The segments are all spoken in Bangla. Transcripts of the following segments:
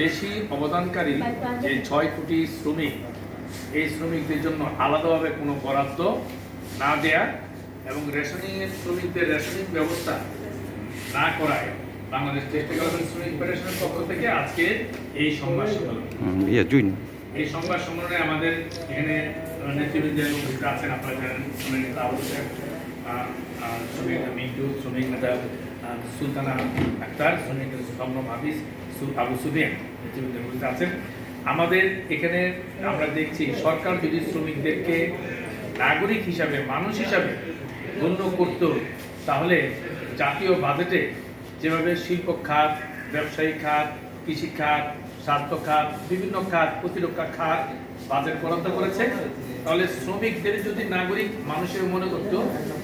বেশি অবদানকারী যে ছয় কোটি শ্রমিক এই শ্রমিকদের জন্য আলাদাভাবে কোনো বরাদ্দ না দেয়া এবং রেশনিং এর শ্রমিকদের রেশনিং ব্যবস্থা না করায় বাংলাদেশ টেক্সটাইল শ্রমিক ফেডারেশনের পক্ষ থেকে আজকে এই সংবাদ সম্মেলন। ইয়ে এই সংবাদ সম্মেলনে আমাদের এখানে উপস্থিত আছেন আপনারা জানেন শ্রমিক নেতা আবু শ্রমিক মিন্টু শ্রমিক নেতা সুলতানা আক্তার শ্রমিক নেতা সম্ভ্রম হাফিজ আবু উপস্থিত আছেন। আমাদের এখানে আমরা দেখছি, সরকার যদি শ্রমিকদেরকে নাগরিক হিসাবে, মানুষ হিসাবে গণ্য করত, তাহলে জাতীয় বাজেটে যেভাবে শিল্প খাত, ব্যবসায়ী খাত, কৃষি খাত, স্বাস্থ্য খাত, বিভিন্ন খাত, প্রতিরক্ষা খাত বাজেট বরাদ্দ করেছে, তাহলে শ্রমিকদের যদি নাগরিক মানুষের মনে করত,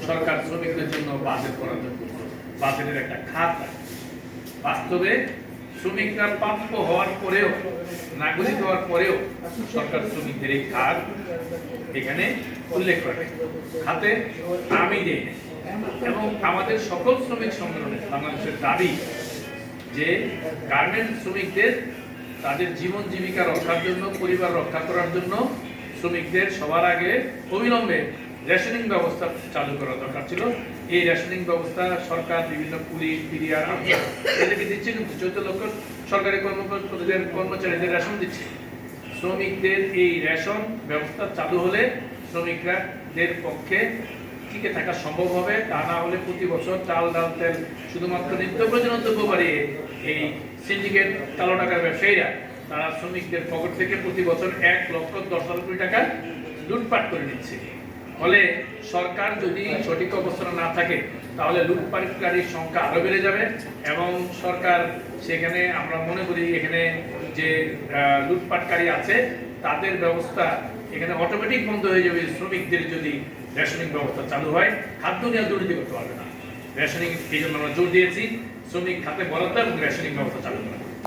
সরকার শ্রমিকদের জন্য বাজেট বরাদ্দ করত। বাজেটের একটা খাত বাস্তবে শ্রমিকরা প্রাপ্য হওয়ার পরেও, নাগরিক হওয়ার পরেও সরকার শ্রমিকদের এই খাত এখানে উল্লেখ করে। খাতে আমি দেই এবং আমাদের সকল শ্রমিক সংগঠনে বাংলাদেশের দাবি যে গার্মেন্ট শ্রমিকদের তাদের জীবন জীবিকা রক্ষার জন্য, পরিবার রক্ষা করার জন্য শ্রমিকদের সবার আগে অবিলম্বে রেশনিং ব্যবস্থা চালু করা দরকার ছিল। এই রেশনিং ব্যবস্থা সরকার, বিভিন্ন পুলিশ, পিডিআর এদেরকে দিচ্ছে কিন্তু চৌদ্দ লক্ষ সরকারি কর্মকর্তাদের কর্মচারীদের রেশন দিচ্ছে। শ্রমিকদের এই রেশন ব্যবস্থা চালু হলে শ্রমিকরাদের পক্ষে টিকে থাকা সম্ভব হবে। তা না হলে প্রতি বছর চাল, ডাল, তেল শুধুমাত্র নিত্য প্রয়োজনীয় দ্রব্য বাড়িয়ে এই সিন্ডিকেট কালো টাকার ব্যবসায়ীরা, তারা শ্রমিকদের পকেট থেকে প্রতি বছর এক লক্ষ দশ কোটি টাকা লুটপাট করে নিচ্ছে। ফলে সরকার যদি সঠিক অবস্থানে না থাকে, তাহলে লুটপাটকারীর সংখ্যা আরও বেড়ে যাবে এবং সরকার সেখানে আমরা মনে করি এখানে যে লুটপাটকারী আছে, তাদের ব্যবস্থা এখানে অটোমেটিক বন্ধ হয়ে যাবে। শ্রমিকদের যদি রেশনিং ব্যবস্থা চালু হয়, খাদ্য নিয়ে দুর্নীতি করতে পারবে না। রেশনিং এই জন্য আমরা জোর দিয়েছি। শ্রমিক খাতে বরাদ্দ এবং রেশনিং ব্যবস্থা চালু করা।